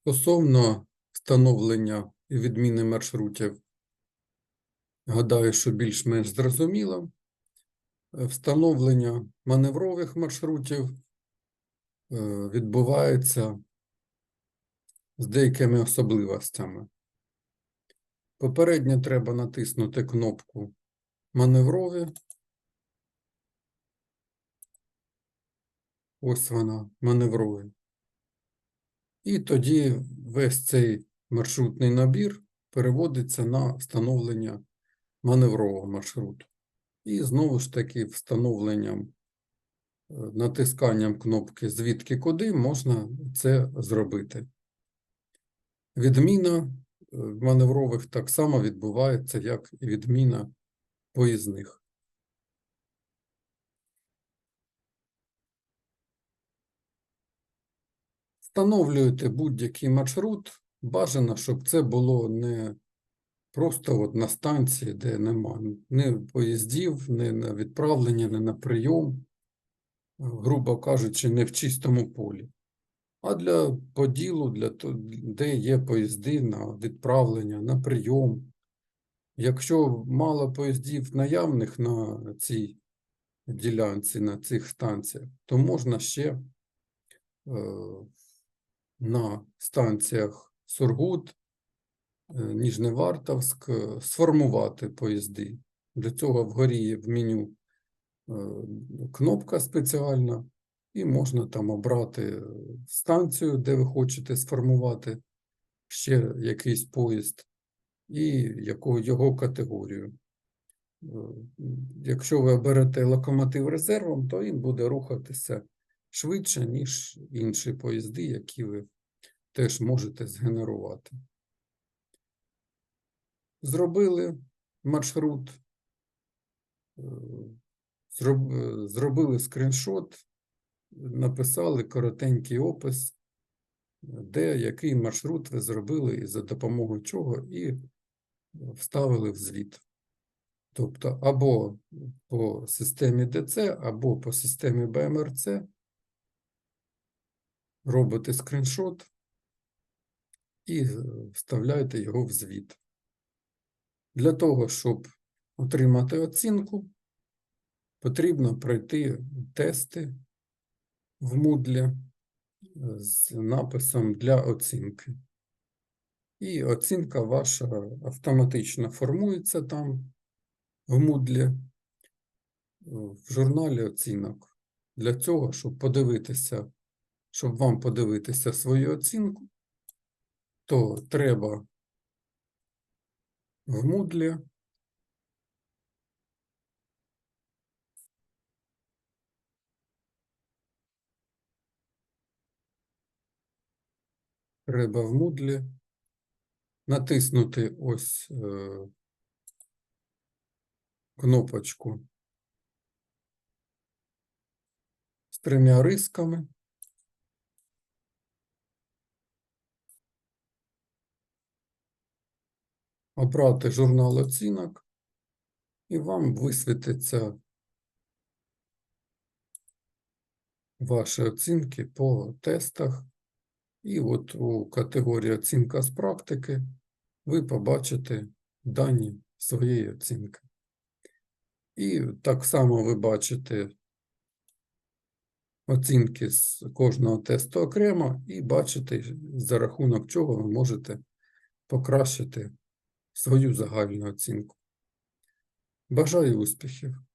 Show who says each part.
Speaker 1: Стосовно встановлення і відміни маршрутів, гадаю, що більш-менш зрозуміло. Е, Встановлення маневрових маршрутів е, відбувається з деякими особливостями. Попередньо треба натиснути кнопку маневрові. Ось вона, маневрові. І тоді весь цей маршрутний набір переводиться на встановлення маневрового маршруту. І знову ж таки встановленням, е, натисканням кнопки звідки куди можна це зробити. Відміна е, маневрових так само відбувається, як і відміна поїзних. Встановлюєте будь-який маршрут. Бажано, щоб це було не просто от на станції, де нема ні поїздів, ні на відправлення, ні на прийом, грубо кажучи, не в чистому полі, а для поділу, для де є поїзди на відправлення, на прийом. Якщо мало поїздів наявних на цій ділянці, на цих станціях, то можна ще е, на станціях Сургут, е, Ніжневартовськ е, сформувати поїзди. Для цього вгорі є в меню е, кнопка спеціальна, і можна там обрати станцію, де ви хочете сформувати ще якийсь поїзд, і яку його категорію. Якщо ви оберете локомотив резервом, то він буде рухатися швидше, ніж інші поїзди, які ви теж можете згенерувати. Зробили маршрут, е, е, зробили скріншот, написали коротенький опис, де який маршрут ви зробили і за допомогою чого, і вставили в звіт. Тобто або по системі ДЦ, або по системі БМРЦ робите скріншот і е, вставляєте його в звіт. Для того, щоб отримати оцінку, потрібно пройти тести в Moodle з написом для оцінки. І оцінка ваша автоматично формується там в Moodle е, в журналі оцінок. Для цього, щоб подивитися, щоб вам подивитися свою оцінку, то треба в Moodle треба в Moodle натиснути ось е, кнопочку з трьома рисками. Обрати журнал оцінок, і вам висвітиться ваші оцінки по тестах. І от у категорії оцінка з практики ви побачите дані своєї оцінки. І так само ви бачите оцінки з кожного тесту окремо, і бачите, за рахунок чого ви можете покращити свою загальну оцінку. Бажаю успіхів!